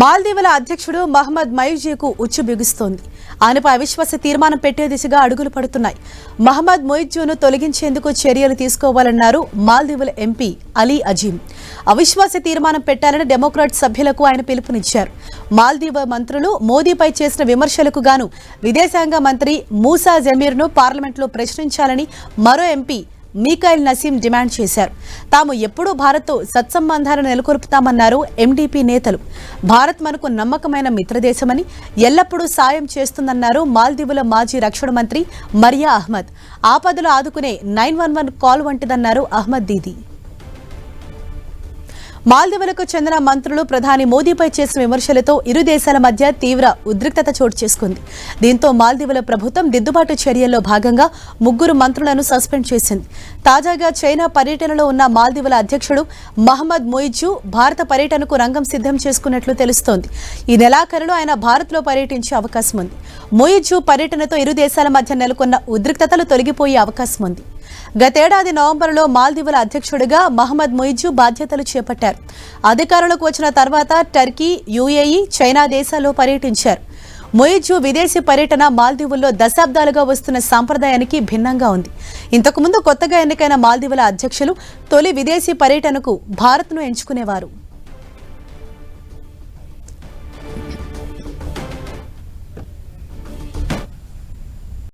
మాల్దీవుల అధ్యక్షుడు మహమ్మద్ మైజీకు ఉచ్చు బిగుస్తోంది. ఆయనపై అవిశ్వాస తీర్మానం పెట్టే దిశగా అడుగులు పడుతున్నాయి. మహమ్మద్ మొయిజ్జును తొలగించేందుకు చర్యలు తీసుకోవాలన్నారు మాల్దీవుల ఎంపీ అలీ అజీం అవిశ్వాస తీర్మానం పెట్టాలని డెమోక్రాట్ సభ్యులకు ఆయన పిలుపునిచ్చారు. మాల్దీవ మంత్రులు మోదీపై చేసిన విమర్శలకు గాను విదేశాంగ మంత్రి మూసా జమీర్ను పార్లమెంట్లో ప్రశ్నించాలని మరో ఎంపీ మీకాయిల్ నసీం డిమాండ్ చేశారు. తాము ఎప్పుడూ భారత్తో సత్సంబంధాలను నెలకొల్పుతామన్నారు ఎండీపీ నేతలు. భారత్ మనకు నమ్మకమైన మిత్రదేశమని ఎల్లప్పుడూ సాయం చేస్తుందన్నారు మాల్దీవుల మాజీ రక్షణ మంత్రి మరియా అహ్మద్. ఆపదలు ఆదుకునే నైన్ వన్ వన్ కాల్ వంటిదన్నారు అహ్మద్ దీదీ. మాల్దీవులకు చెందిన మంత్రులు ప్రధాని మోదీపై చేసిన విమర్శలతో ఇరు దేశాల మధ్య తీవ్ర ఉద్రిక్తత చోటు చేసుకుంది. దీంతో మాల్దీవుల ప్రభుత్వం దిద్దుబాటు చర్యల్లో భాగంగా ముగ్గురు మంత్రులను సస్పెండ్ చేసింది. తాజాగా చైనా పర్యటనలో ఉన్న మాల్దీవుల అధ్యక్షుడు మహమ్మద్ మొయిజు భారత పర్యటనకు రంగం సిద్ధం చేసుకున్నట్లు తెలుస్తోంది. ఈ నెలాఖరులో ఆయన భారత్లో పర్యటించే అవకాశం ఉంది మొయిజు పర్యటనతో ఇరు దేశాల మధ్య నెలకొన్న ఉద్రిక్తతలు తొలగిపోయే అవకాశం ఉంది గతేడాది నవంబర్లో మాల్దీవుల అధ్యక్షుడిగా మహమ్మద్ మొయిజు బాధ్యతలు చేపట్టారు. అధికారంలోకి వచ్చిన తర్వాత టర్కీ యుఏఈ చైనా దేశాల్లో పర్యటించారు. మొయిజు విదేశీ పర్యటన మాల్దీవుల్లో దశాబ్దాలుగా వస్తున్న సాంప్రదాయానికి భిన్నంగా ఉంది. ఇంతకుముందు కొత్తగా ఎన్నికైన మాల్దీవుల అధ్యక్షులు తొలి విదేశీ పర్యటనకు భారత్ను ఎంచుకునేవారు.